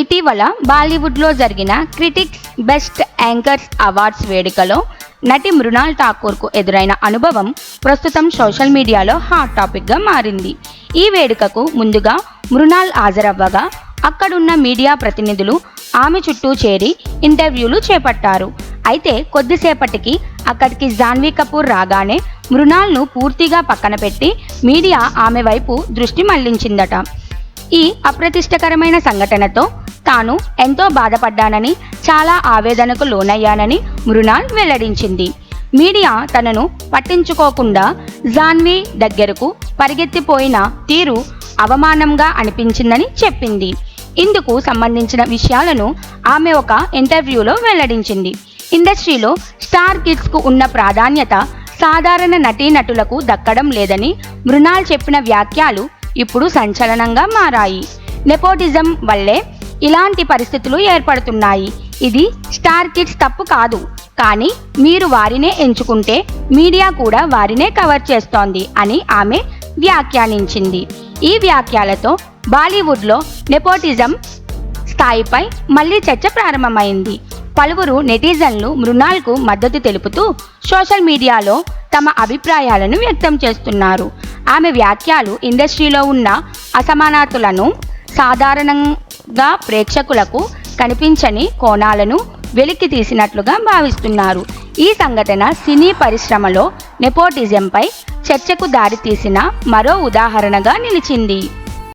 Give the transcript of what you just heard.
ఇటీవల బాలీవుడ్లో జరిగిన క్రిటిక్స్ బెస్ట్ యాంకర్స్ అవార్డ్స్ వేడుకలో నటి మృణాల్ ఠాకూర్కు ఎదురైన అనుభవం ప్రస్తుతం సోషల్ మీడియాలో హాట్ టాపిక్గా మారింది. ఈ వేడుకకు ముందుగా మృణాల్ హాజరవ్వగా అక్కడున్న మీడియా ప్రతినిధులు ఆమె చుట్టూ చేరి ఇంటర్వ్యూలు చేపట్టారు. అయితే కొద్దిసేపటికి అక్కడికి జాన్వీ కపూర్ రాగానే మృణాల్ను పూర్తిగా పక్కన పెట్టి మీడియా ఆమె వైపు దృష్టి మళ్ళించిందట. ఈ అప్రతిష్టకరమైన సంఘటనతో తాను ఎంతో బాధపడ్డానని చాలా ఆవేదనకు లోనయ్యానని మృణాల్ వెల్లడించింది. మీడియా తనను పట్టించుకోకుండా జాన్వీ దగ్గరకు పరిగెత్తిపోయిన తీరు అవమానంగా అనిపించిందని చెప్పింది. ఇందుకు సంబంధించిన విషయాలను ఆమె ఒక ఇంటర్వ్యూలో వెల్లడించింది. ఇండస్ట్రీలో స్టార్ కిడ్స్కు ఉన్న ప్రాధాన్యత సాధారణ నటీనటులకు దక్కడం లేదని మృణాల్ చెప్పిన వ్యాఖ్యలు ఇప్పుడు సంచలనంగా మారాయి. నెపోటిజం వల్లే ఇలాంటి పరిస్థితులు ఏర్పడుతున్నాయి. ఇది స్టార్ కిడ్స్ తప్పు కాదు. కానీ మీరు వారినే ఎంచుకుంటే మీడియా కూడా వారినే కవర్ చేస్తోంది అని ఆమె వ్యాఖ్యానించింది. ఈ వ్యాఖ్యలతో బాలీవుడ్లో నెపోటిజం స్థాయిపై మళ్ళీ చర్చ ప్రారంభమైంది. పలువురు నెటిజన్లు మృణాల్కు మద్దతు తెలుపుతూ సోషల్ మీడియాలో తమ అభిప్రాయాలను వ్యక్తం చేస్తున్నారు. ఆమె వ్యాఖ్యలు ఇండస్ట్రీలో ఉన్న అసమానతలను గా ప్రేక్షకులకు కనిపించని కోణాలను వెలికి తీసినట్లుగా భావిస్తున్నారు. ఈ సంఘటన సినీ పరిశ్రమలో నెపోటిజంపై చర్చకు దారితీసిన మరో ఉదాహరణగా నిలిచింది.